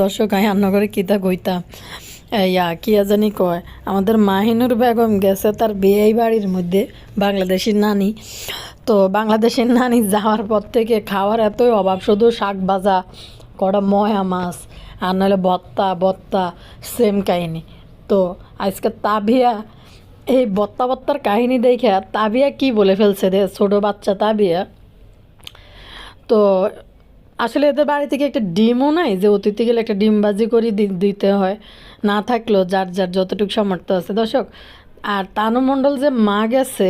দর্শক আই রান্না করে কিতা কইতাম ইয়া কিয়া জানি কয়, আমাদের মাহিনুর বেগম গেছে তার বিয়ে বাড়ির মধ্যে বাংলাদেশের নানি। তো বাংলাদেশের নানি যাওয়ার পর থেকে খাওয়ার এতই অভাব শুধু শাক ভাজা কটা ময়া মাছ আর নাহলে ভত্তা বত্তা সেম কাহিনি। তো আজকে তাবিয়া, এই বত্তা বত্তার কাহিনী দেখে তাবিয়া কি বলে ফেলছে রে ছোটো বাচ্চা তাবিয়া। তো আসলে এদের বাড়ি থেকে একটা ডিমও নাই যে অতিথি গেলে একটা ডিম বাজি করে দিতে হয়। না থাকলেও যার যার যতটুকু সামর্থ্য আছে। দর্শক, আর তানুমণ্ডল যে মা গেছে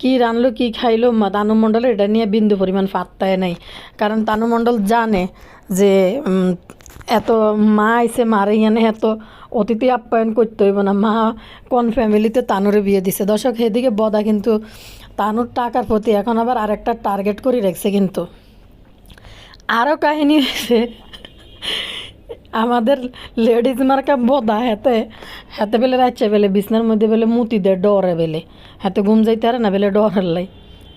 কি রানলো কি খাইলো, মা তানুমণ্ডলে এটা নিয়ে বিন্দু পরিমাণ পাত্তায় নেই। কারণ তানুমণ্ডল জানে যে এত মা আইসে মারে ইয়ানে এত অতিথি আপ্যায়ন করতে হইব না। মা কোন ফ্যামিলিতে তানুরে বিয়ে দিছে? দর্শক সেদিকে বদা কিন্তু তানুর টাকার প্রতি এখন আবার আরেকটা টার্গেট করে রাখছে কিন্তু। আরও কাহিনী হয়েছে আমাদের লেডিজ মার্কা বোদা হাতে হাতে বেলে রাখছে বেলে, বিছনার মধ্যে বেলে মুতি দেয় ডরে বেলে। হাতে ঘুম যাইতে পারে না বেলে ডরের লাই।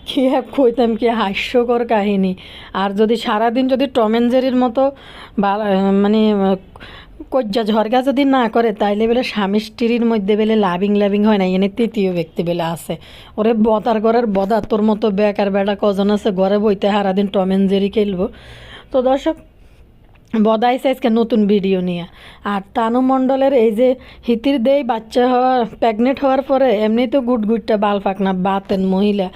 কি এক কইতাম কি হাস্যকর কাহিনী। আর যদি সারাদিন যদি টম অ্যান্ড জেরির মতো বা মানে কজ্জা ঝরগা যদি না করে, তাইলে বেলে স্বামী স্ত্রীর মধ্যে বেলে লাভিং লাভিং হয় না, এনে তৃতীয় ব্যক্তি বেলে আছে। ওরে বদার ঘরের বদা, তোর মতো বেকার বেড়া কজন আছে? ঘরে বইতে সারাদিন টম অ্যান্ড জেরি খেলব। তো দর্শক, বদাই সাইজকে নতুন ভিডিও নিয়ে। আর তানু মণ্ডলের এই যে হিতির দেই বাচ্চা হওয়ার প্রেগনেন্ট হওয়ার পরে এমনি তো গুট গুটটা বাল ফাঁকনা বাতেন মহিলা।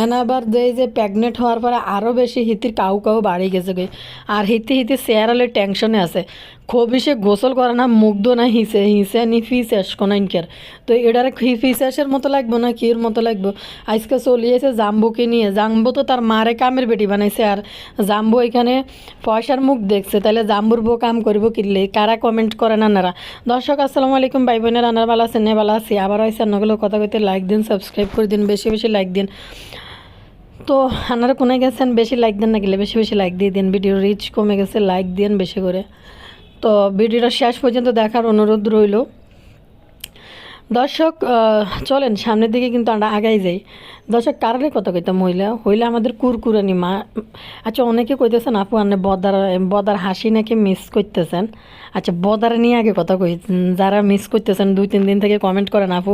এন আবার দেই যে প্রেগনেন্ট হওয়ার পরে আরও বেশি হিতির কাউ কাউ বাড়ি গেছে গে আর হিতি হিতি চেয়ারালে টেনশনে আছে। খুবই সে গোসল করে না, মুগ্ধ না হিসে হিসে নি ফি শেষ কোনাইনকার তো এটার ফি শেষের মতো লাগবো না কির মতো লাগবো? আজকে চলিয়েছে জাম্বুকে নিয়ে, জাম্বু তো তার মারে কামের বেটি বানাইছে আর জাম্বু এখানে পয়সার মুখ দেখছে তাহলে জাম্বুর বউ কাম করব কিনলে কারা কমেন্ট করে না নারা? দর্শক, আসসালামু আলাইকুম, ভাই বোনের রান্নার ভালো আছেন, নে ভালো আছি। আবার হয়েছে রান্নাগুলো কথা কইতে লাইক দিন সাবস্ক্রাইব করে দিন, বেশি বেশি লাইক দিন। তো আপনারা কোনে গেছেন, বেশি লাইক দেন না গেলে বেশি বেশি লাইক দিয়ে দিন। ভিডিও রিচ কমে গেছে লাইক দিন বেশি করে। তো ভিডিওটা শেষ পর্যন্ত দেখার অনুরোধ রইল। দর্শক চলেন, সামনের দিকে কিন্তু আমরা আগাই যাই। দর্শক কারণে কথা কইতাম মহিলা? হইলে আমাদের কুরকুরানি মা আচ্ছা অনেকে কইতেছেন, আপু আনে বদার বদার হাসি নাকি মিস করতেছেন? আচ্ছা বদার নিয়ে আগে কথা কই। যারা মিস করতেছেন, দুই, তিন দিন থেকে কমেন্ট করেন, আপু,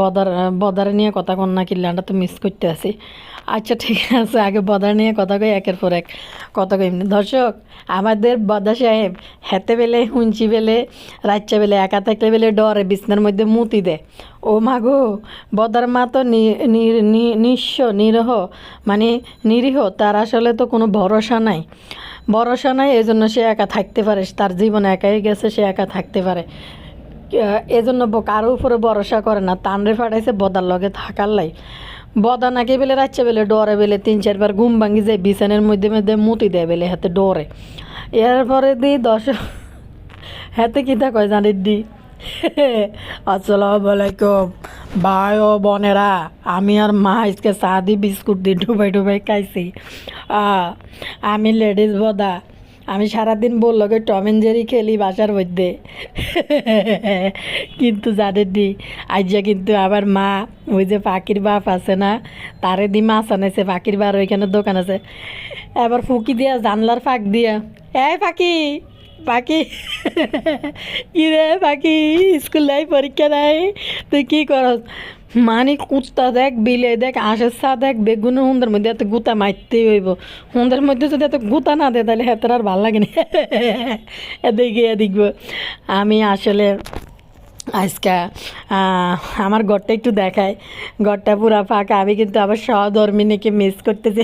বদার বদার নিয়ে কথা কন না কিনলে আমরা তো মিস করতে আছি। আচ্ছা ঠিক আছে, আগে বদার নিয়ে কথা কই, একের পর এক কথা কই। দর্শক, আমাদের বদা সাহেব হেতে বেলে হুঞ্চি বেলে রাচ্চা বেলে, একা থাকলে বেলে, ডরে, বিছনার মধ্যে মুতি দেয় ও মাগো বদার মা তো নিঃস্ব, নিরহ মানে নিরীহ, তার আসলে তো কোনো ভরসা নাই। ভরসা নাই এই জন্য সে একা থাকতে পারে, তার জীবন একাই গেছে, সে একা থাকতে পারে। এজন্য কারও উপরে ভরসা করে না তানরে ফাটাইছে বদার লগে থাকার লাই। বদা নাকি বেলে রাচ্ছে বেলে ডরে বেলে, তিন, চারবার ঘুম ভাঙি যায়, বিছানের মধ্যে মধ্যে মুতি দেয় বেলে হাতে ডরে এরপরে দি দশ, হাতে কিতা কয় জানি দি? আসসালামু আলাইকুম ভাই ও বোনেরা, আমি আর মা আজকে চা দি বিস্কুট দিয়ে ডুবাই ডুবাই খাইছি। আমি লেডিস বদা। আমি সারাদিন বলল গে টম অ্যান্ড জেরি খেলি বাসার মধ্যে। কিন্তু জানেন নি আইজা কিন্তু আবার মা, ওই যে পাখির বাপ আছে না, তারে দি মাছ আনাইছে পাখির বার ওইখানে দোকান আছে। এবার ফুকি দিয়া জানলার ফাঁক দিয়া, এই পাখি পাখি। কি রে পাখি? স্কুল নাই পরীক্ষা নাই? তুই কি করস? মানে কুত্তা দেখ বিলে দেখ, আশের সা দেখ, বেগুনের হুন্দের মধ্যে এত গুতা মারতেই হইব। হুন্দের মধ্যে যদি এত গুতা না দেয়, তাহলে হেতার আর ভালো লাগে না। এদিকে এদিকব আমি আসলে আজকে আমার ঘরটা একটু দেখায় ঘরটা পুরা ফাঁকা, আমি কিন্তু আবার সহধর্মিনীকে মিস করতেছি।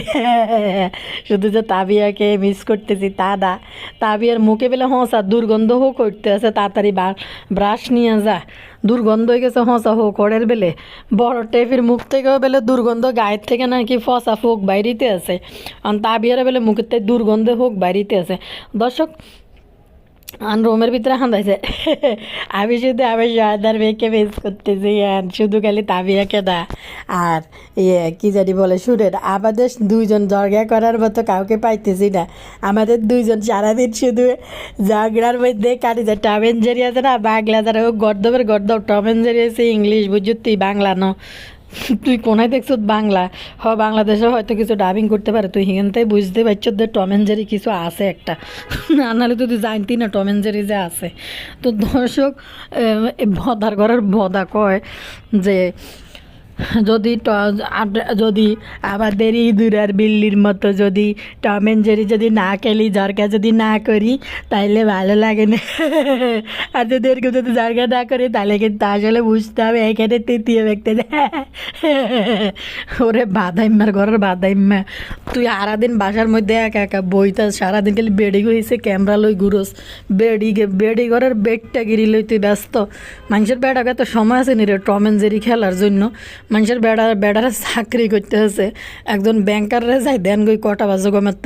শুধু যে তাবিয়াকে মিস করতেছি, তা না। তাবিয়ার মুখে বেলে হসা দুর্গন্ধ হো করতে আছে, তাড়াতাড়ি ব্রাশ নিয়ে যা। দুর্গন্ধ হয়ে গেছে হসা হোক করের বেলে। বড় টেফির মুখ থেকেও বেলে, দুর্গন্ধ গায়ের থেকে নাকি ফসা ফোক বাইরিতে আছে? আর তাবিয়ার বেলে, মুখের থেকে দুর্গন্ধ হোক বাইরিতে আছে। দর্শক আর রুমের ভিতরে হান্দাইছে আমি শুধু আমি শাহাদার মেয়েকে মিস করতেছি, আর শুধু খালি তাবিয়াকে না। আর ইয়ে কি জানি বলে, শুনেন, আমাদের দুইজন জর্গা করার মতো কাউকে পাইতেছি না। আমাদের দুইজন সারাদিন শুধু ঝগড়ার মধ্যে কাটি যায় টম এন্ড জেরি আছে না, বাংলা যারা ও গর্দবের গর্দব। টম এন্ড জেরি আছে ইংলিশ বুঝতি বাংলা ন। তুই কোনায় দেখছ বাংলা? হ, বাংলাদেশে হয়তো কিছু ডাবিং করতে পারে। তুই হিগেনতেই বুঝতে পারছ যে টম অ্যান্ড জেরি কিছু আছে একটা। না, নাহলে তুই জানতি না টম অ্যান্ড জেরি যে আছে। তো দর্শক ভদার ঘরের ভদা কয় যে যদি ট- যদি আমাদের ইঁদুর বিল্লির মতো যদি টম অ্যান্ড জেরি যদি না খেলি জরকা যদি না করি, তাইলে ভালো লাগে না। আর যদি এরকম যদি জরকা না করি তাহলে কিন্তু আসলে বুঝতে হবে এখানে তৃতীয় ব্যক্তি। ওরে বাদাইম্মার ঘরের বাদাইম্মা। তুই সারাদিন বাসার মধ্যে একা একা বইতা সারাদিন খালি বেডি হয়েছে ক্যামেরা লই ঘুরোস। বেডি বেডি ঘরের বেডটা গিরি লই তুই ব্যস্ত। মানুষের বেড়াকে তো সময় আছে নি রে টম অ্যান্ড জেরি খেলার জন্য। মানুষের বেড়া বেড়ারে চাকরি করতে হচ্ছে একজন ব্যাংকাররে যায় দেন গই কটা বাজে গমের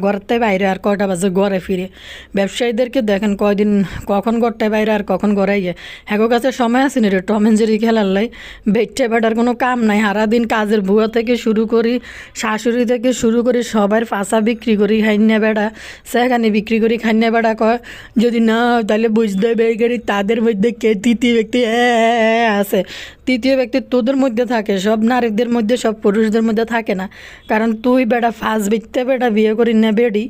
ঘরের বাইরে আর কটা বাজে ঘরে ফিরে ব্যবসায়ীদেরকে দেখেন কয়দিন কখন ঘরটায় বাইরে আর কখন ঘরে গিয়ে হ্যাগো কাছে সময় আছে নি রে টম অ্যান্ড জেরি খেলার লাই বেটে বেটার কোনো কাম নাই সারাদিন কাজের বুয়া থেকে শুরু করি শাশুড়ি থেকে শুরু করি সবার ফাঁসা বিক্রি করি খাইনা বেড়া সেখানে বিক্রি করি খাইনা বেড়া কয় যদি না হয় তাহলে বুঝতে এই তাদের মধ্যে কে তৃতীয় ব্যক্তি আছে তৃতীয় ব্যক্তি তোদের মধ্যে থাকে, সব নারীদের মধ্যে, সব পুরুষদের মধ্যে থাকে না। কারণ তুই বেটা ফাঁস বিকতে বেটা বিয়ে করি না বেডি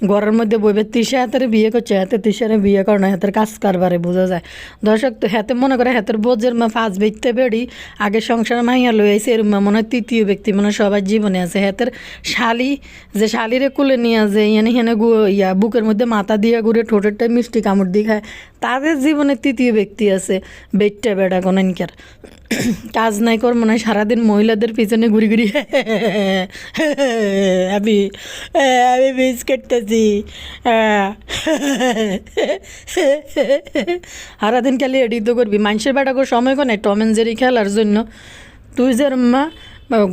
ঘরের মধ্যে বইবে তিসা হাতের বিয়ে করছে হাতে তিসারে বিয়ে করে না হাতের কাজ কারবারে বোঝা যায় দর্শক তো হাতে মনে করে হাতের বোঝের মা ফার্স্ট বিকতে বেডি আগে সংসার মাইয়া লই আইসে মা মনে হয় তৃতীয় ব্যক্তি মনে হয় সবার জীবনে আছে হাতের শালি যে শালিরে কুলে নিয়ে যে ইয়ানে হেনে গু- ইয়া বুকের মধ্যে মাথা দিয়ে ঘুরে ঠোঁটেরটা মিষ্টি কামড় দিয়ে খায় তাদের জীবনে তৃতীয় ব্যক্তি আছে বেটটা বেড়া কোনানকার কাজ নাই কর মনে হয় সারাদিন মহিলাদের পিছনে ঘুরি ঘুরি আমি আমি মিস করতেছি সারাদিন খালি এডিট তো করবি। মানুষের করে সময় কোনে টম জেরি খেলার জন্য। তুই যে মা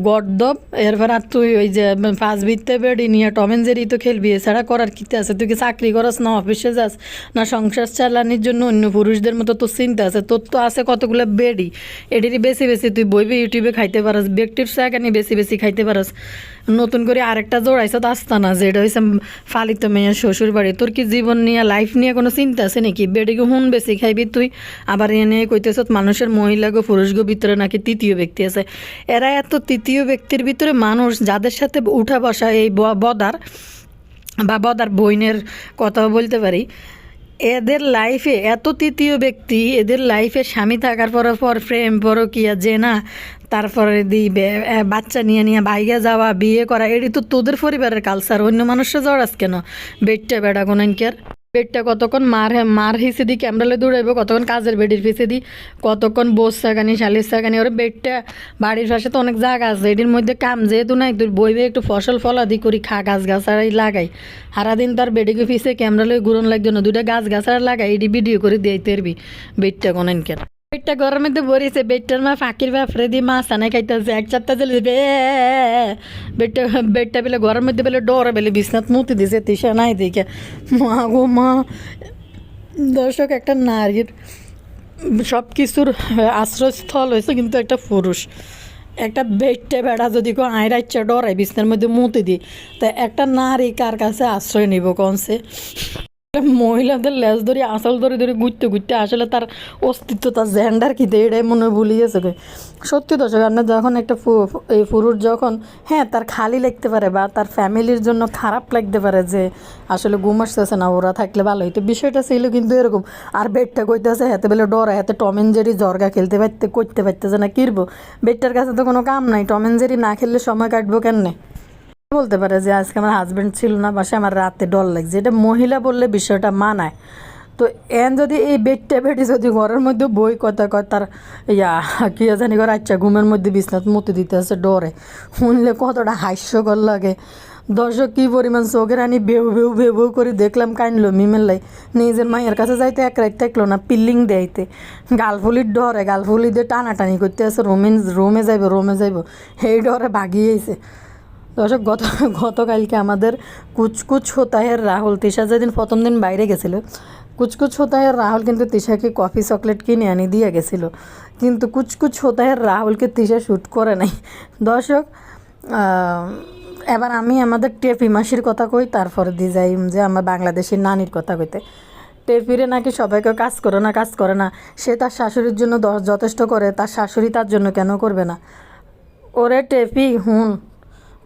গর্দব, এরপর আর তুই ওই যে পাঁচ বিত্তে বেড়ি নিয়ে টম অ্যান্ড জেরি তো খেলবি, এছাড়া করার কিতে আছে? তুই কি চাকরি করস না অফিসে যাস? না সংসার চালানির জন্য অন্য পুরুষদের মতো তোর চিন্তা আছে? তোর তো আছে কতগুলো বেডি? এটিরই বেশি বেশি তুই বইবে, ইউটিউবে খাইতে পারস, ব্যক্তির সাকানি বেশি বেশি খাইতে পারস। নতুন করে আরেকটা জোড়াইছ তো আসতা না যে এটা হয়েছে ফালিত মেয়ের শ্বশুর বাড়ি। তোর কি জীবন নিয়ে লাইফ নিয়ে কোনো চিন্তা আছে নাকি? বেডিকে হুন বেশি খাইবি তুই। আবার এনে কইতেছ মানুষের মহিলা গো, পুরুষ গো ভিতরে নাকি তৃতীয় ব্যক্তি আছে। এরা এত তৃতীয় ব্যক্তির ভিতরে মানুষ যাদের সাথে উঠা বসা এই বদার বা বদার বইনের কথা বলতে পারি, এদের লাইফে এত তৃতীয় ব্যক্তি, এদের লাইফে স্বামী থাকার পর পর প্রেম, পরকিয়া যে না তারপরে দি বাচ্চা নিয়ে নিয়ে বাইরে যাওয়া, বিয়ে করা, এটি তো তোদের পরিবারের কালচার অন্য মানুষের জড়াস কেন? বেডটা বেড়া কোনানকার বেডটা কতক্ষণ মার মার হিসে দি ক্যামেরালে দৌড়াইব, কতক্ষণ কাজের বেডির পিছে দি কতক্ষণ বোস সাগানি শালির সাগানি ওর বেডটা, বাড়ির পাশে তো অনেক জায়গা আছে, এটির মধ্যে কাম যেহেতু নাই তুই বইবে একটু ফসল ফলাদি করি, খা, গাছ গাছারাই লাগাই। সারাদিন তার বেডিকে পিছে ক্যামেরা লই ঘুরন লাগতো না, দুইটা গাছ গাছারা লাগাই, এটি ভিডিও করে দিয়ে তেরবি বেডটা কোনানকার বেডটা ঘরের মধ্যে বরিছে বেডটার মা ফাঁকির ব্যাপারে দিয়ে মাছ আনাই খাইতেছে, এক চারটা চলে বে বেডটা বেডটা বেলে ঘরের মধ্যে বেলে ডরে বেলে বিছনাথ মুতি দিছে, তিসা নাই দেখে। মা গো মা। দর্শক, একটা নারীর সব কিছুর আশ্রয়স্থল হয়েছে কিন্তু একটা পুরুষ। একটা বেডটে বেড়া যদি কেউ আয়রা ইচ্ছা ডরাই বিছনার মধ্যে মুতি দিই, তা একটা নারী কার কাছে আশ্রয় নিব কনসে মহিলাদের লেজ ধরে আসল ধরে ধরে ঘুরতে ঘুরতে আসলে তার অস্তিত্ব তার জেন্ডার কি দেয় এটাই মনে ভুলে গেছে। সত্যি দর্শক, আপনার যখন একটা এই পুরুষ যখন হ্যাঁ তার খালি লাগতে পারে বা তার ফ্যামিলির জন্য খারাপ লাগতে পারে যে আসলে ঘুম আসতেছে না, ওরা থাকলে ভালো হইতো বিষয়টা ছিল কিন্তু এরকম। আর বেডটা কইতেছে, হাতে বেলে ডরা, হাতে টম এন্ড জেরি জর্গা খেলতে পারতে, করতে পারতেছে না, কিরবো? বেডটার কাছে তো কোনো কাম নাই, টম এন্ড জেরি না খেললে সময় কাটবো কেন বলতে পারে যে আজকে আমার হাজব্যান্ড ছিল না বাসে আমার রাতে ডর লাগছে। এটা মহিলা বললে বিষয়টা মানায়। তো এন যদি এই বেডটা বেডি যদি ঘরের মধ্যে বই কথা কয়, তার ইয়া, কি জানি করে আচ্ছা ঘুমের মধ্যে বিছনাথ মতে দিতে আছে, ডরে। শুনলে কতটা হাস্যকর লাগে। দর্শক, কী পরিমাণ চোখের আনি বেউ বেউ বেউ বেউ করে দেখলাম, কানলো মিমেল্লাই নিজের মায়ের কাছে যাইতে এক রাত থাকল না, পিল্লিং দেয়তে গালফুলির ডরে, গালফুলি দিয়ে টানাটানি করতে আছে, রোমে রোমে যাইব রোমে যাইব। সেই ডরে ভাগিয়েছে দর্শক, গত, গতকালকে আমাদের কুচকুচ হোতাহের রাহুল। তিশা যেদিন প্রথম দিন বাইরে গেছিল, কুচকুচ হোতাহের রাহুল কিন্তু তিশাকে কফি চকলেট কিনে আনি দিয়ে গেছিল। কিন্তু কুচকুচ হোতাহের রাহুলকে তিশা শ্যুট করে নাই। দর্শক এবার আমি আমাদের টেপি মাসির কথা কই, তারপরে দিয়ে যাই যে আমার বাংলাদেশের নানির কথা কইতে। টেপিরে নাকি সবাইকে কাজ করে না, কাজ করে না। সে তার শাশুড়ির জন্য যথেষ্ট করে, তার শাশুড়ি তার জন্য কেন করবে না? ওরে টেপি হুন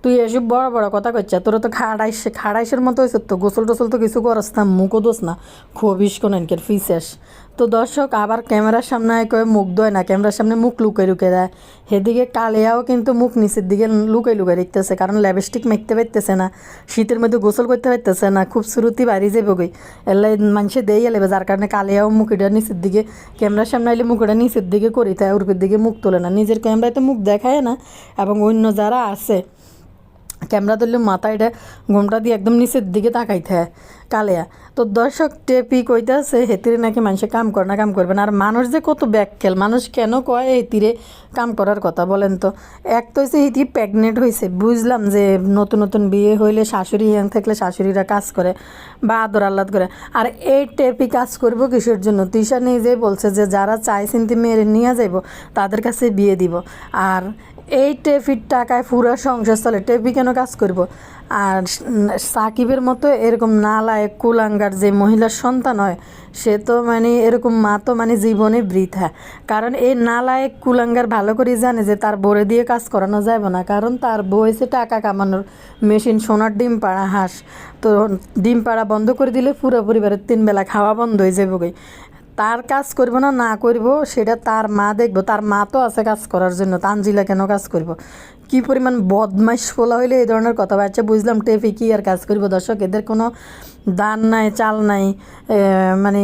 তুই এসব বড় বড় কথা কইছা, তোর তো খাড়াইশ খাড়াইশের মতো হয়েছে তো, গোসল টোসল তো কিছু করস না, মুখও দোষ না খবিস কোন এনকের ফিসেস তো দর্শক, আবার ক্যামেরার সামনে কয়ে মুখ দোয় না, ক্যামেরার সামনে মুখ লুকে লুকে দেয়। সেদিকে কালিয়াও কিন্তু মুখ নিচের দিকে লুকাই লুকাই দেখতেছে, কারণ ল্যাবস্টিক মেখতে পারতেছে না, শীতের মধ্যে গোসল করতে পারতেছে না, খুব শ্রুতি বাড়ি যাবে গই এলাই মানুষে দেই এলেবে যার কারণে কালিয়াও মুখটা নিচের দিকে, ক্যামেরার সামনে আইলে মুখটা নিচের দিকে করি, তাই উর্পের দিকে মুখ তোলে না। নিজের ক্যামেরায় তো মুখ দেখায় না, এবং অন্য যারা আছে ক্যামেরা ধরলে মাথা এটা ঘুমটা দিয়ে একদম নিচের দিকে তাকাইতে হয়, কালিয়া। তো দর্শক, টেপি কইতেছে, হেতিরে নাকি মানুষে কাম করে না, কাম করবে না। আর মানুষ যে কত ব্যাককেল, মানুষ কেন কয় হেতিরে কাম করার কথা বলেন তো? এক তো হয়েছে হেতি প্রেগনেন্ট হয়েছে বুঝলাম যে নতুন নতুন বিয়ে হইলে শাশুড়ি ইয়াং থাকলে শাশুড়িরা কাজ করে বা আদর আহ্লাদ করে। আর এই টেপি কাজ করব কিসের জন্য? তিশা নিজেই বলছে যে যারা চাই চিন্তি মেরে নিয়ে যাইব, তাদের কাছে বিয়ে দিব। আর এই টেপির টাকায় পুরো সংসার চলে। টেপি কেন কাজ করব? আর সাকিবের মতো এরকম নালায়ক, কুলাঙ্গার যে মহিলার সন্তান হয়, সে তো মানে এরকম মা তো মানে জীবনে বৃথা। কারণ এই নালায়ক, কুলাঙ্গার ভালো করে জানে যে তার বরে দিয়ে কাজ করানো যাবে না। কারণ তার এসে টাকা কামানোর মেশিন, সোনার ডিম পাড়া হাঁস। তো ডিম পাড়া বন্ধ করে দিলে পুরো পরিবারের তিন বেলা খাওয়া বন্ধ হয়ে যাবে তার কাজ করব না না করব, সেটা তার মা দেখব। তার মা তো আছে কাজ করার জন্য তানজিলা কেন কাজ করব? কি পরিমাণ বদমাইশ ফোলা হইলে এই ধরনের কথা বাচ্চা বুঝলাম, টেপি কি আর কাজ করব? দর্শক, এদের কোনো দান নাই, চাল নাই মানে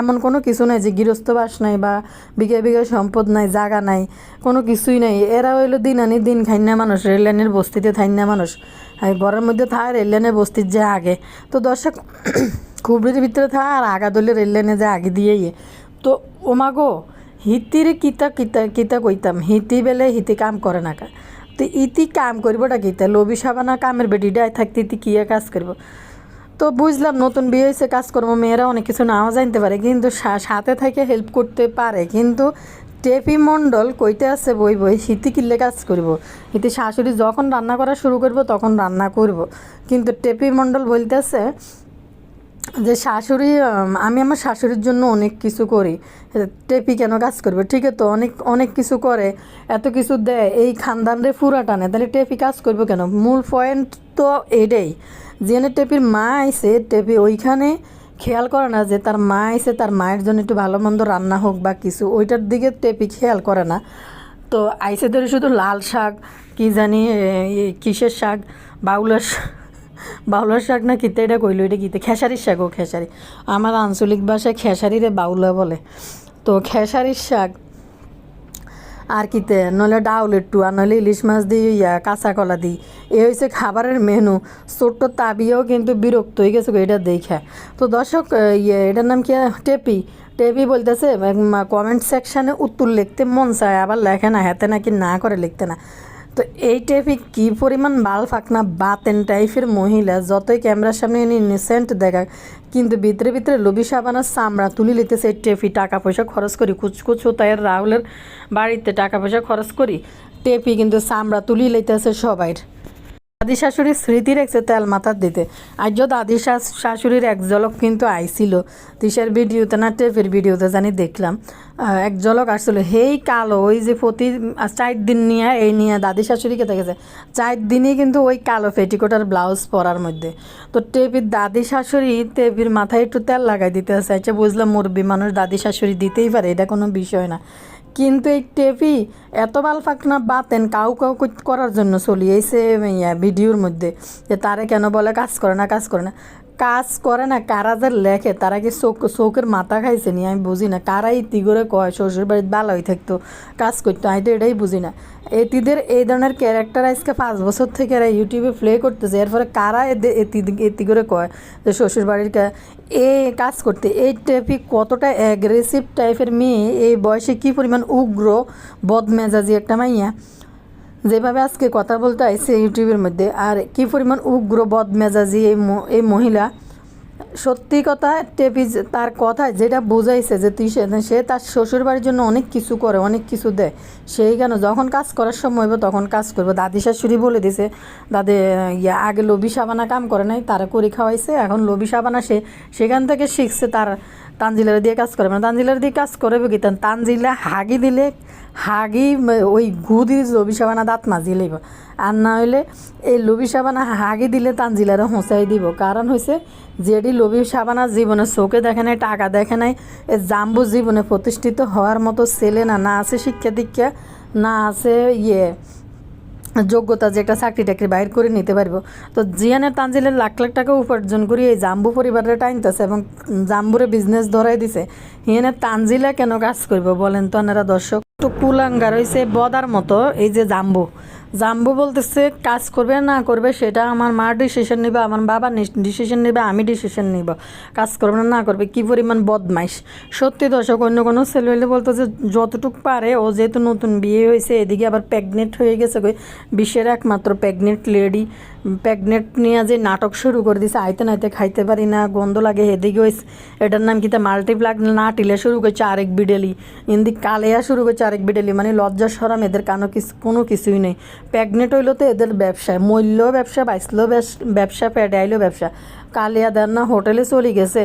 এমন কোনো কিছু নাই যে গৃহস্থ বাস নাই বা বিঘা বিঘা সম্পদ নাই জায়গা নাই, কোনো কিছুই নাই। এরা হইল দিন আনি দিন খাইনা মানুষ রেললাইনের বস্তিতে থাইনা মানুষ। ঘরের মধ্যে থাকে রেললাইনের বস্তির যে আগে। তো দর্শক খুবড়ির ভিতরে থাকে আর আগা দলে রেললাইনে যে আগে দিয়েই তো ওমাগো, হিতির কিতা কিতা কিতা কইতাম? হিতি বেলে হিতি কাম করে না কা। তো ইতি কাম করবোটা কিতা? লবি সাবানা কামের বেডিডায় থাকতে ইতি কিয়া কাজ করব? তো বুঝলাম নতুন বিয়ে হয়েছে কাজকর্ম মেয়েরা অনেক কিছু নাও জানতে পারে, কিন্তু সাথে থেকে হেল্প করতে পারে। কিন্তু টেপি মণ্ডল কইতে আছে বই বই, হিতি কিনলে কাজ করব? হিতি শাশুড়ি যখন রান্না করা শুরু করব, তখন রান্না করব। কিন্তু টেপি মণ্ডল বলতেছে যে শাশুড়ি আমি আমার শাশুড়ির জন্য অনেক কিছু করি। টেপি কেন কাজ করবে? ঠিক তো অনেক অনেক কিছু করে, এত কিছু দেয়, এই খানদানরে ফুরা টানে, তাহলে টেপি কাজ করবে কেন? মূল পয়েন্ট তো এটাই জেনে টেপির মা আইসে টেপি ওইখানে খেয়াল করে না যে তার মা আইসে তার মায়ের জন্য একটু ভালো মন্দ রান্না হোক বা কিছু, ওইটার দিকে টেপি খেয়াল করে না। তো আইসে ধরে শুধু লাল শাক, কি জানি কিসের শাক, বাউলার শাক। বাউলার শাক না কিতে এটা কইলো, এটা কিতে? খেসারির শাক, ও খেসারি। আমার আঞ্চলিক ভাষায় খেসারিরে বাউলা বলে। তো খেসারির শাক আর কিতে? নইলে ডাউলের টু আর নইলে ইলিশ মাছ দিই, ইয়া কাঁচা কলা দিই। এ হয়েছে খাবারের মেনু। ছোট্ট তাবিয়েও কিন্তু বিরক্ত হয়ে গেছে এটা দেখে। তো দর্শক ইয়ে এটার নাম কি? টেপি। টেপি বলতেছে কমেন্ট সেকশানে উত্তর লিখতে মন চায়, আবার লেখে না, হাতে নাকি না করে লিখতে না। তো এই টাইপে কি পরিমাণ বাল ফাঁকনা বাতেন টাইপের মহিলা? যতই ক্যামেরার সামনে এনে নিসেন্ট দেখাক, কিন্তু ভিতরে ভিতরে লবি সাবানার চামড়া তুলি লিতেছে টেপি টাকা পয়সা খরচ করি। কুচকুচ তাই রাহুলের বাড়িতে টাকা পয়সা খরচ করি। টেপি কিন্তু চামড়া তুলি লইতেছে সবাইর। দাদি শাশুড়ির স্মৃতি রেখেছে তেল মাথার দিতে। আজ দাদি শাশ- শাশুড়ির এক ঝলক কিন্তু আইছিল। তিসার ভিডিওতে না টেপের ভিডিওতে জানি দেখলাম এক ঝলক আসছিল। হেই কালো, ওই যে প্রতি চার দিন নিয়ে, এই নিয়ে দাদি শাশুড়িকে দেখেছে। চার দিনই কিন্তু ওই কালো পেটিকোটার ব্লাউজ পরার মধ্যে। তো টেপির দাদি শাশুড়ি টেপির মাথায় একটু তেল লাগাই দিতে চাইছে। বুঝলাম মুরব্বী মানুষ দাদি শাশুড়ি দিতেই পারে, এটা কোনো বিষয় না। কিন্তু এই টেপি এত বাল ফাঁকনা বাতেন কাউ কাউ করার জন্য চলিয়েছে ইয়া ভিডিওর মধ্যে যে তারে কেন বলে কাজ করে না, কাজ করে না। কাজ করে না কারা যে লেখে। তারা কি চোখ, চোখের মাথা খাইছে নি? আমি বুঝি না। কারা ইতি করে কয় শ্বশুর ভালো হয়ে থাকতো, কাজ করতো, আমি তো এটাই বুঝি না। এতিদের এই ধরনের ক্যারেক্টার আজকে পাঁচ বছর থেকে এরা ইউটিউবে প্লে করতেছে। এর ফলে কারা এতি এতি করে কয় যে শ্বশুর বাড়ির এ কাজ করতে? এই টাইপি কতটা অ্যাগ্রেসিভ টাইপের মেয়ে? এই বয়সে কি পরিমাণ উগ্র, বদমেজাজি একটা মাইয়া? যেভাবে আজকে কথা বলতে আইসে ইউটিউবের মধ্যে, আর কি পরিমাণ উগ্র বদমেজাজি এই ম- এই মহিলা সত্যি কথা, টেপি তার কথায় যেটা বোঝাইছে যে তুই সে তার শ্বশুর বাড়ির জন্য অনেক কিছু করে, অনেক কিছু দেয়। সেই কেন? যখন কাজ করার সময় হবে তখন কাজ করব। দাদি শাশুড়ি বলে দিছে, দাদি, ইয়া, আগে লবি সাবানা কাম করে নাই, তারা করে খাওয়াইছে, এখন লবি সাবানা সে সেখান থেকে শিখছে তার তানজিলার দিয়ে কাজ করে। মানে তানজিলার দিয়ে কাজ করে কি? তান তানজিলা হাগি দিলে হাগি ওই গু দিয়ে লবি সাবানা দাঁত মাজি লইব। আর না হইলে এই লবি সাবানা হাগি দিলে তানজিলারে হোঁচাই দিব। কারণ হয়েছে যেটি লবি সাবানা জীবনে চোখে দেখে নাই, টাকা দেখে নাই। এ জাম্বু জীবনে প্রতিষ্ঠিত হওয়ার মতো ছেলে না না আছে শিক্ষা দীক্ষা, না আছে ইয়ে যোগ্যতা যে একটা চাকরি টাকরি বাইর করে নিতে পারব। তো জিয়ানের তানজিলের লাখ লাখ টাকা উপার্জন করে এই জাম্বু পরিবারের টাইনতেছে এবং জাম্বুরে বিজনেস ধরাই দিছে। হিয়ানের তানজিলা কেন কাজ করব বলেন তো আপনারা দর্শক? তো কুলাঙ্গার হয়েছে বদার মতো, এই যে জাম্বু। জাম্বু বলতেছে, কাজ করবে না করবে সেটা আমার মা ডিসিশন নিবে, আমার বাবা ডিসিশন নিবে, আমি ডিসিশন নিব। কাজ করবে না না করবে, কি পরিমাণ বদমাইশ। সত্যি দর্শক, অন্য কোনো ছেলে হলে বলতো যে, যতটুকু পারে, ও যেহেতু নতুন বিয়ে হয়েছে, এদিকে আবার প্রেগনেন্ট হয়ে গেছে বিশ্বের একমাত্র প্রেগনেন্ট লেডি প্রেগনেন্ট নিয়ে যে নাটক শুরু করে দিছে, আইতে নাইতে খাইতে পারি না, গন্ধ লাগে এদিকে ওই এটার নাম কিতা মাল্টিপ্লাগ না টিলে শুরু করছে আরেক বিডেলি। ইন্দি কালেয়া শুরু করছে আরেক বিডেলি মানে লজ্জা, সরম, এদের কানো কিছু কোনো কিছুই নেই। প্রেগনেন্ট হইল তো এদের ব্যবসায় মূল্য ব্যবসা বাইসলো ব্যবসা প্যাডে আইলো ব্যবসা। কালিয়া দেন না, হোটেলে চলে গেছে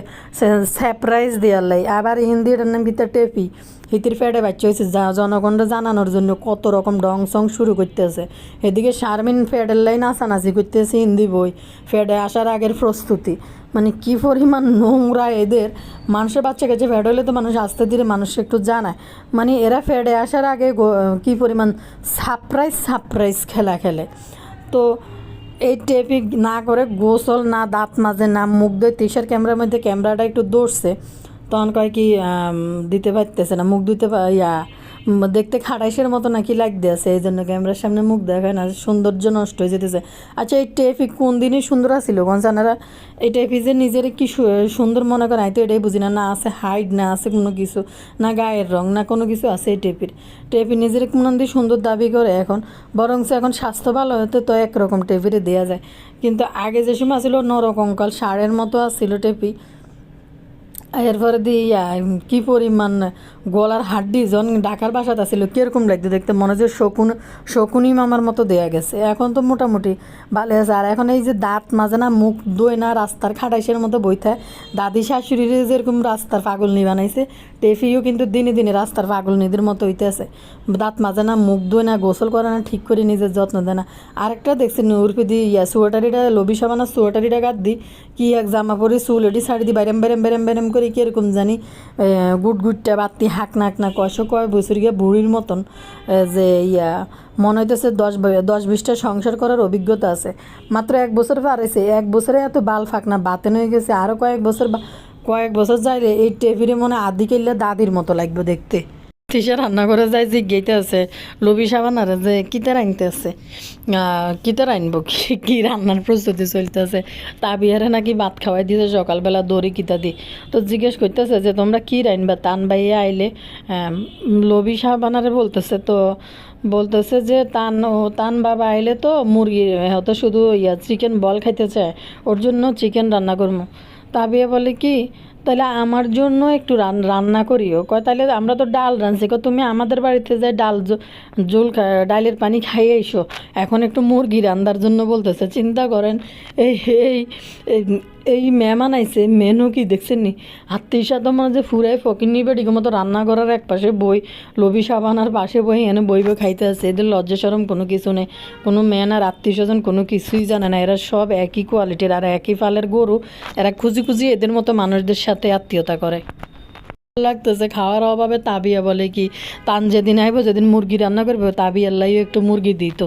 সারপ্রাইজ দেওয়ার লাই। আবার হিন্দি এটার নাম কিতা টেপি। হিতির ফেডে বাচ্চা হয়েছে যা জনগণরা জানানোর জন্য কত রকম ডং সং শুরু করতেছে। এদিকে শারমিন ফেডের লাই নাচানাচি করতেছে হিন্দি বই। ফেডে আসার আগের প্রস্তুতি। মানে কি পরিমাণ নোংরা এদের। মানুষের বাচ্চা কাছে ফেড হলে তো মানুষ আস্তে ধীরে মানুষ একটু জানায়। মানে এরা ফেডে আসার আগে কি পরিমাণ সারপ্রাইজ সারপ্রাইজ খেলা খেলে। তো এই টেপি না করে গোসল না দাঁত মাজে না মুখ দিয়ে তিসার ক্যামেরার মধ্যে ক্যামেরাটা একটু দৌড়ছে। তখন কয় কি দিতে পারতেছে না, মুখ দিতে ইয়া দেখতে খাটাইশের মতো নাকি লাগতে আছে, এই জন্য ক্যামেরার সামনে মুখ দেখায় না, সৌন্দর্য নষ্ট হয়ে যেতেছে। আচ্ছা এই টেপি কোন দিনই সুন্দর আছিল? গঞ্জানারা এই টেপি যে নিজের কি সুন্দর মনে করে তো এটাই বুঝি না না আছে হাইট, না আছে কোনো কিছু, না গায়ের রং, না কোনো কিছু আছে এই টেপির টেপি নিজের কোন দিয়ে সুন্দর দাবি করে এখন বরং এখন স্বাস্থ্য ভালো হতে তো একরকম টেপিরে দেওয়া যায়। কিন্তু আগে যে সময় আছিল, নরকঙ্কাল সারের মতো আসছিল টেপি এরপরে দিয়ে কি পরিমাণ গলার হাড্ডি, জন ঢাকার বাসাত আছিল কীরকম লাগতো দেখতে? মনে হচ্ছে শকুন, শকুনি মামার মতো দেয়া গেছে। এখন তো মোটামুটি ভালো আছে। আর এখন এই যে দাঁত মাজে না মুখ দই না রাস্তার খাটাইশের মতো বইথায় দাদি শাশুড়ির যেরকম রাস্তার পাগলনি বানাইছে, টেফিও কিন্তু দিনে দিনে রাস্তার পাগলনিদের মতো হইতেছে দাঁত মাজে না মুখ দই না গোসল করে না ঠিক করে নিজের যত্ন দেয় না। আরেকটা দেখছি উর্ফি দি ইয়া, সোয়েটারিটা লবি সাবানা সোয়েটারিটা গাদ দি, কি এক জামা পরে চুল এটি শাড়ি দি, বাইরেম বেরেম বেরেম বেরেম করে কীরকম জানি এ, গুট গুটটা বাতি হাক নাক না কয়শো কয় বছর গিয়ে বুড়ির মতন যে ইয়া মনে হইতেছে দশ দশ বিশটা সংসার করার অভিজ্ঞতা আছে। মাত্র এক বছর পারেছে এক বছরে এত বাল ফাঁক না বাতেন হয়ে গেছে আরও কয়েক বছর কয়েক বছর যাইলে এই টেবিলে মনে আদি কেলে দাদির মতো লাগবে দেখতে। তিসা রান্না করে যায় গেইতে আছে লবি সাবানারে যে কিতে রাইনতে আছে? কিতে রাইনবো কি? কি রান্নার প্রস্তুতি চলতেছে? তা বিহারে নাকি ভাত খাওয়াই দিয়েছে সকালবেলা দড়ি কিতা দি। তো জিজ্ঞেস করতেছে যে, তোমরা কি রাইনবা তান বাইয়ে আইলে লবি সাবানারে বলতেছে তো, বলতেছে যে, তান, ও তান বাবা আইলে তো মুরগি হয়তো শুধু ইয়া, চিকেন বল খাইতে চায়, ওর জন্য চিকেন রান্না করব তাবিয়া বলে, কি? তাহলে আমার জন্য একটু রান, রান্না করিও। কয়, তাহলে আমরা তো ডাল রাঁধছি। কয়, তুমি আমাদের বাড়িতে যাই ডাল জোল ডালের পানি খাইয়ে এসো। এখন একটু মুরগি রান্নার জন্য বলতেছে, চিন্তা করেন এই এই এই- মেমান আইছে মেনু কি দেখছেন নি? আত্মীয় সাথে মানে যে ফুরাই ফকিনি ঠিক মতো রান্না করার এক পাশে বই লবি সাবানার পাশে বই, এনে বই বই খাইতে আছে। এদের লজ্জা সরম কোনো কিছু নেই। কোনো মেন আর আত্মীয় স্বজন কোনো কিছুই জানে না। এরা সব একই কোয়ালিটির আর একই ফালের গরু। এরা খুঁজি খুঁজি এদের মতো মানুষদের সাথে আত্মীয়তা করে। লাগতেছে, খাওয়ার অভাবে তাবিয়া বলে কি, তান যেদিন আইব যেদিন মুরগি রান্না করবে, তাবিয়ার লাইও একটু মুরগি দিত।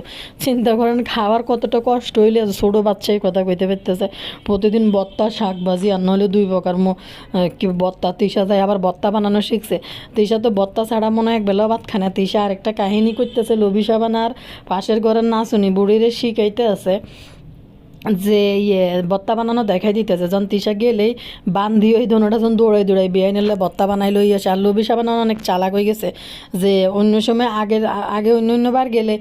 চিন্তা করেন, খাওয়ার কতটা কষ্ট হইলে ছোটো বাচ্চাই কথা কইতে পারতেছে। প্রতিদিন বত্তা শাক ভাজি আর নাহলে দুই প্রকার কি বত্তা তিসা যায়, আবার বত্তা বানানো শিখছে। তিসা তো বত্তা ছাড়া মনে হয় এক বেলা ভাত খানা তিসা আরেকটা কাহিনী করতেছে লবি সাবানার পাশের ঘরের নাচুনি বুড়িরে শিখাইতে আছে। যে ইয়ে বত্তা বানানো দেখাই দিতেছে। যখন তিসা গেলেই বান্ধি ওই দোনোটা যখন দৌড়াই দৌড়াই বিয়াই নিলে বত্তা বানাই লই আসে। আর লবিসা বানানো অনেক চালাক হয়ে গেছে যে অন্য সময় আগে আগে অন্য অন্যবার গেলে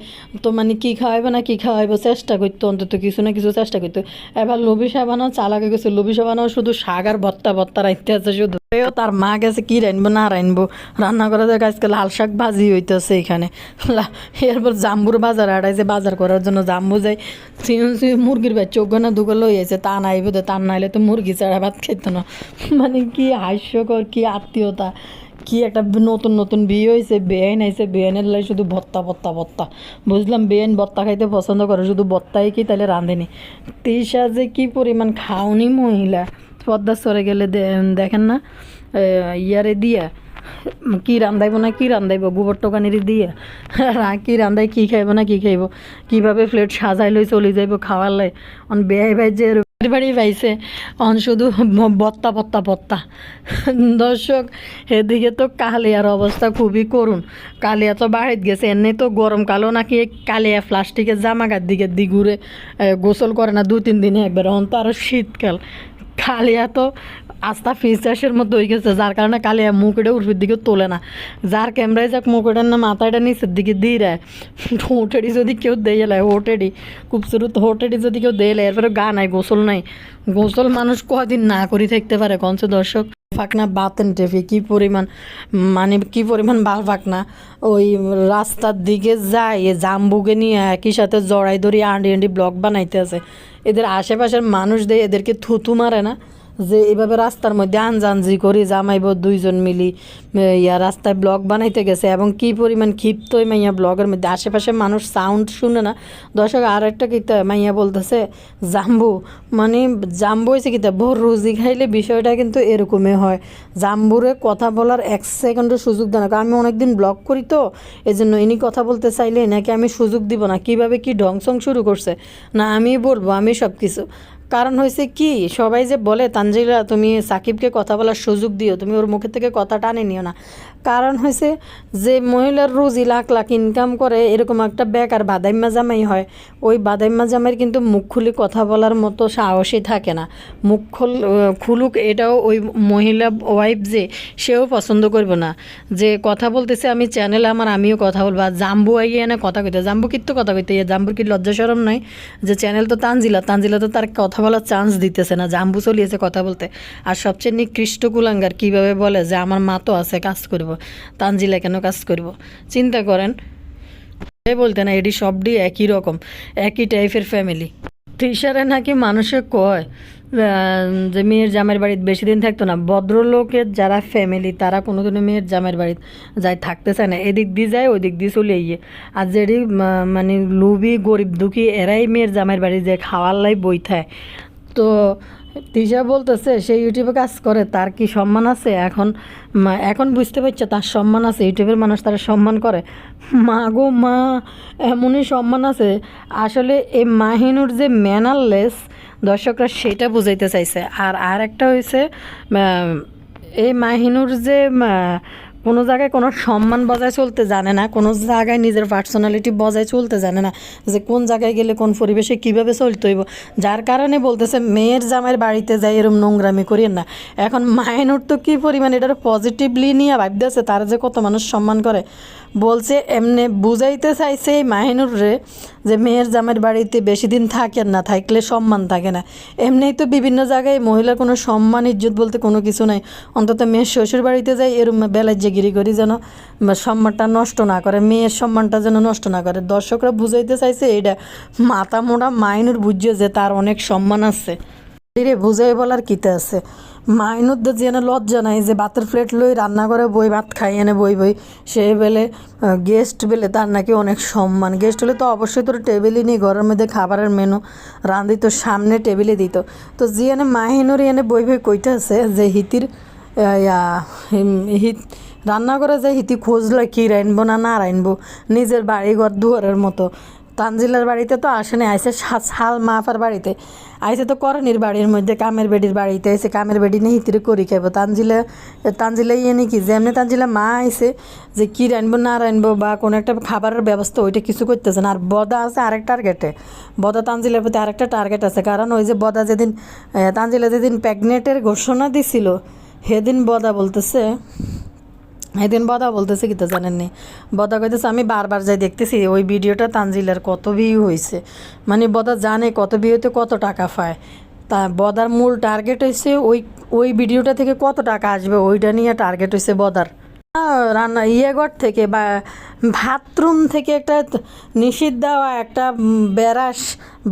তো মানে কী খাওয়াইবো না কী খাওয়াইবো চেষ্টা করতো, অন্তত কিছু না কিছু চেষ্টা করতো। এবার লবিসা সাবানও চালাক হয়ে গেছে। লবিসা সাবানও শুধু শাক আর বত্তা বত্তা রাখতে আছে শুধু। এও তার মা গেছে কি রানবো না রানবো রান্না করে দেখ আজকে লাল শাক ভাজি হইতেছে এখানে। এরপর জাম্বুর বাজার আড়াইছে, বাজার করার জন্য জাম্বু যাই। সিন মুরগির বাচ্চা ওখানে দুটো লই আছে তা নাই বোধ, তা নাইলে তো মুরগি ছাড়া ভাত খেত না। মানে কি হাস্যকর, কি আত্মীয়তা, কি একটা নতুন নতুন বিয়ে হয়েছে বেআইন আইছে, বেআইনের লাই শুধু ভত্তা ভত্তা ভত্তা। বুঝলাম বেআইন ভত্তা খাইতে পছন্দ করে, শুধু ভত্তাই কি তাহলে রাঁধেনি। তিশা যে কি পরিমাণ খাওনি মহিলা। পদ্মা সরে গেলে দেখেন না ইয়ারে দিয়া কি রান্ধাইব না কি রান্ধাইব গোবর টোকানির দিয়ে কি রান্ধাই কি খাইব না কি খাইব কীভাবে প্লেট সাজাই লই চলে যাইব খাওয়ার লাই অন বেহাই ভাই যে বাড়ি পাইছে অন শুধু বত্তা বত্তা বত্তা। দর্শক এদিকে তো কালিয়ার অবস্থা খুবই করুণ। কালিয়া তো বাড়িত গেছে এমনি তো গরমকালও নাকি কালিয়া প্লাস্টিকের জামা গার দিকে এ, গোসল করে না দু তিন দিনে একবার অন আরও শীতকাল। কালিয়া তো আস্থা ফিস চাষের মধ্যে হয়ে গেছে, যার কারণে কালিয়া মুখটা উর্ফির দিকে তোলে না। যার ক্যামেরায় যাক মুখটার না মাথাটা নিচের দিকে দিয়ে দেয়। হোটেডি যদি কেউ দিয়ে এলাই হোটেডি খুবসুরত হোটেডি যদি কেউ দিয়ে এলাই এরপরে গা নাই, গোসল নাই। গোসল মানুষ কদিন না করি থাকতে পারে কনস দর্শক? ফাঁকনা বাতেন টেপে কি পরিমাণ মানে কি পরিমাণ বাল ফাঁকনা? ওই রাস্তার দিকে যায় জাম্বুকে নিয়ে একই সাথে জড়াই ধরি আন্ডি আন্ডি ব্লক বানাইতে আছে। এদের আশেপাশের মানুষ দিয়ে, এদেরকে থুতু মারে না? যে এভাবে রাস্তার মধ্যে আনজানজি করি জামাইব দুইজন মিলি ইয়া রাস্তায় ব্লগ বানাইতে গেছে এবং কি পরিমাণ ক্ষিপ্ত মাইয়া ব্লগের মধ্যে। আশেপাশে মানুষ সাউন্ড শুনে না। দর্শক আর একটা কিতা মাইয়া বলতেছে, জাম্বু মানে জাম্বু হয়েছে কিতা ভোর রুজি খাইলে বিষয়টা কিন্তু এরকমই হয়। জাম্বুরে কথা বলার এক সেকেন্ডের সুযোগ দেয় না। কারণ আমি অনেকদিন ব্লগ করি তো এই জন্য ইনি কথা বলতে চাইলে নাকি আমি সুযোগ দিব না? কীভাবে কি ঢংসং শুরু করছে? না আমি বলব, আমি সব কিছু কারণ হয়েছে কি, সবাই যে বলে তানজিলা তুমি সাকিবকে কথা বলার সুযোগ দিও, তুমি ওর মুখের থেকে কথা টানে নিও না। কারণ হয়েছে যে মহিলার রোজি লাখ লাখ ইনকাম করে, এরকম একটা বেকার বাদাইম্মা জামাই হয়। ওই বাদাইম্মা জামাইয়ের কিন্তু মুখ খুলে কথা বলার মতো সাহসই থাকে না। মুখ খুল খুলুক, এটাও ওই মহিলা ওয়াইফ যে, সেও পছন্দ করবে না। যে কথা বলতেছে, আমি চ্যানেলে আমার, আমিও কথা বলব। আর জাম্বু আইয়ে এনে কথা কইতে, জাম্বু কিন্তু কথা কইতে? ইয়ে জাম্বুর কি লজ্জা সরম নাই? যে চ্যানেল তো তানজিলা তানজিলা তো তার কথা বলার চান্স দিতেছে না। জাম্বু চলিয়েছে কথা বলতে। আর সবচেয়ে নিকৃষ্ট কুলাঙ্গার কীভাবে বলে যে, আমার মা তো আছে, কাজ করব তানজিলা কেন কাজ করব? চিন্তা করেন বলতে না এটি সবটি একই রকম, একই টাইপের ফ্যামিলি তৃষারে নাকি মানুষে কয় যে মেয়ের জামের বাড়িতে বেশি দিন থাকতো না, ভদ্রলোকের যারা ফ্যামিলি তারা কোনোদিনও মেয়ের জামের বাড়িতে যায় থাকতে চায় না। এদিক দিয়ে যায় ওই দিক দিয়ে চলে গিয়ে। আর যেটি মানে লুবি, গরিব, দুঃখী, এরাই মেয়ের জামের বাড়ি যে খাওয়ার লাই বই থায় তো তিশা বলতেছে, সে ইউটিউবে কাজ করে, তার কি সম্মান আছে? এখন এখন বুঝতে পারছে তার সম্মান আছে। ইউটিউবের মানুষ তার সম্মান করে। মা গো মা, এমনই সম্মান আছে। আসলে এই মাহিনুর যে ম্যানারলেস দর্শকরা সেটা বুঝাইতে চাইছে। আর আর একটা হয়েছে এই মাহিনুর যে কোনো জায়গায় কোনো সম্মান বজায় চলতে জানে না, কোনো জায়গায় নিজের পার্সোনালিটি বজায় চলতে জানে না যে কোন জায়গায় গেলে কোন পরিবেশে কীভাবে চলতে হইব। যার কারণে বলতেছে, মেয়ের জামাইয়ের বাড়িতে যাই, এরম নোংরামি করিয়েন না। এখন মাইনুর তো কী পরিমাণ এটার পজিটিভলি নিয়ে ভাবতেছে, তার যে কত মানুষ সম্মান করে। বলছে, এমনি বুঝাইতে চাইছে এই মাহিনুর রে যে মেয়ের জামাইয়ের বাড়িতে বেশি দিন থাকেন না, থাকলে সম্মান থাকে না। এমনিই তো বিভিন্ন জায়গায় মহিলার কোনো সম্মান, ইজ্জত বলতে কোনো কিছু নাই। অন্তত মেয়ের শ্বশুর বাড়িতে যাই, এরম বেলায় যে গিরি করি যেন সম্মানটা নষ্ট না করে, মেয়ের সম্মানটা যেন নষ্ট না করে। দর্শকরা বুঝাইতে চাইছে এটা মাথা মোড়া মাইনুর বুঝছে যে তার অনেক সম্মান আছে। রে, বুঝাই বলার কিতে আছে? মাইনুদ্দ যেন লজ্জা নাই যে ভাতের প্লেট লই রান্না করে বই, ভাত খাই, এনে বই বই। সে বেলে গেস্ট বেলে তার নাকি অনেক সম্মান। গেস্ট হলে তো অবশ্যই তোর টেবিলই নেই, ঘরের মধ্যে খাবারের মেনু রাঁধি তো সামনে টেবিলে দিত। তো জিয়ানে মাহিনুর এনে বই বই কইতে আছে যে হিতির হিত রান্না করে যে হিতি খোঁজলে কী রাইনবো না না রাইনবো? নিজের বাড়ি ঘর দুয়ারের মতো। তানজিলার বাড়িতে তো আসেনি আইসে শাল মাফার বাড়িতে। আইসে তো করণীর বাড়ির মধ্যে, কামের বেডির বাড়িতে এসে কামের বেডি নিয়ে হিতিরে করি খাইব। তানজিলা তানজিলা ইয়ে নাকি? যেমনি তানজিলা মা আইসে যে কী রানবো না রানবো বা কোনো একটা খাবারের ব্যবস্থা, ওইটা কিছু করতেছে না। আর বদা আছে আরেক টার্গেটে বদা তানজিলার প্রতি আরেকটা টার্গেট আছে। কারণ ওই যে বদা যেদিন তানজিলা যেদিন প্রেগনেন্টের ঘোষণা দিছিল, সেদিন বদা বলতেছে এদিন বদা বলতেছে কি তো জানেন জানেননি? বদা কইতেছে, আমি বারবার যাই দেখতেছি, ওই ভিডিওটা তানজিলার কত ভিউ হয়েছে মানে বদা জানে কত ভিউতে কত টাকা পায়। তা বদার মূল টার্গেট হয়েছে ওই ওই ভিডিওটা থেকে কত টাকা আসবে, ওইটা নিয়ে টার্গেট হয়েছে বদার। রান্না ইয়েঘর থেকে বা বাথরুম থেকে একটা নিষিদ্ধ দেওয়া একটা বেরাস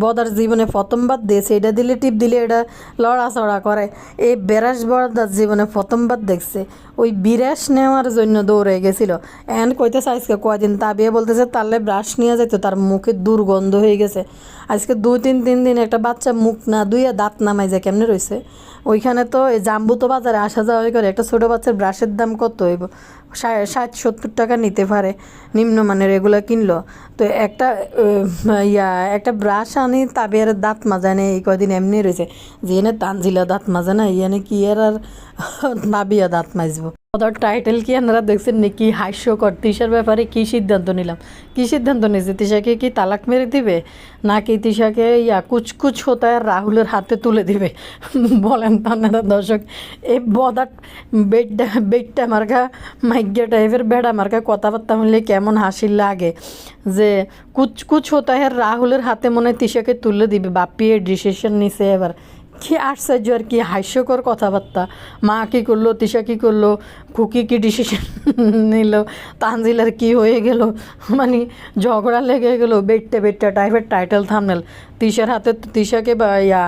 বদার জীবনে প্রথমবার দিয়েছে এটা দিলে টিপ দিলে এটা লড়াচড়া করে। এই বেরাস বদার জীবনে প্রথমবার দেখছে। ওই বিরাস নেওয়ার জন্য দৌড়ে গেছিল। এন কইতেছে, আজকে কয়দিন? তাবিয়ে বলতেছে তাহলে ব্রাশ নিয়ে যেত তার মুখে দুর্গন্ধ হয়ে গেছে। আজকে দুই তিন তিন দিন একটা বাচ্চা মুখ না দুইয়া দাঁত নামাই যায় কেমনে রয়েছে ওইখানে তো জাম্বুতো বাজারে আসা যাওয়া করে একটা ছোটো বাচ্চার ব্রাশের দাম কত ষাট সত্তর টাকা নিতে পারে, নিম্নমানের এগুলো কিনলো। তো একটা ইয়া, একটা ব্রাশ আনি তাবিয়ার দাঁত মাজায় না এই কদিন এমনি রয়েছে। যে এনে তানজিলা দাঁত মাজে না ইয়ানে কি এর আর নাবিয়া দাঁত মাজবো। ওদের টাইটেল কি আপনারা দেখছেন নাকি? হাস্যকর, তিশার ব্যাপারে কি সিদ্ধান্ত নিলাম? কি সিদ্ধান্ত নিয়েছে? তিশাকে কি তালাক মেরে দিবে? নাকি তিশাকে ইয়া কুচকুচ হতে আর রাহুলের হাতে তুলে দিবে? বলেন তো আপনারা দর্শক, এই বদার বেডটা বেডটা মার্কা মাইগ্যা টাইপের বেড়া মার্কা কথাবার্তা হলে কেমন হাসি লাগে? যে কুচকুচ হতে আর রাহুলের হাতে মনে হয় তিশাকে তুলে দিবে। বাপিয়ে ডিসিশন নিছে এবার। কি আশ্চর্য আর কি হাস্যকর কথাবার্তা। মা কী করল, তিশা কী করল, খুকি কি ডিসিশন নিল তানজিলার কি হয়ে গেল? মানে ঝগড়া লেগে গেলো, বেটটা বেটটা টাইপের টাইটেল থামনেল তিশার হাতে তিশাকে বা ইয়া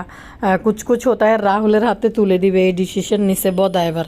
কুচকুচ হতায় রাহুলের হাতে তুলে দিবে, এই ডিসিশন নিছে বদা এবার।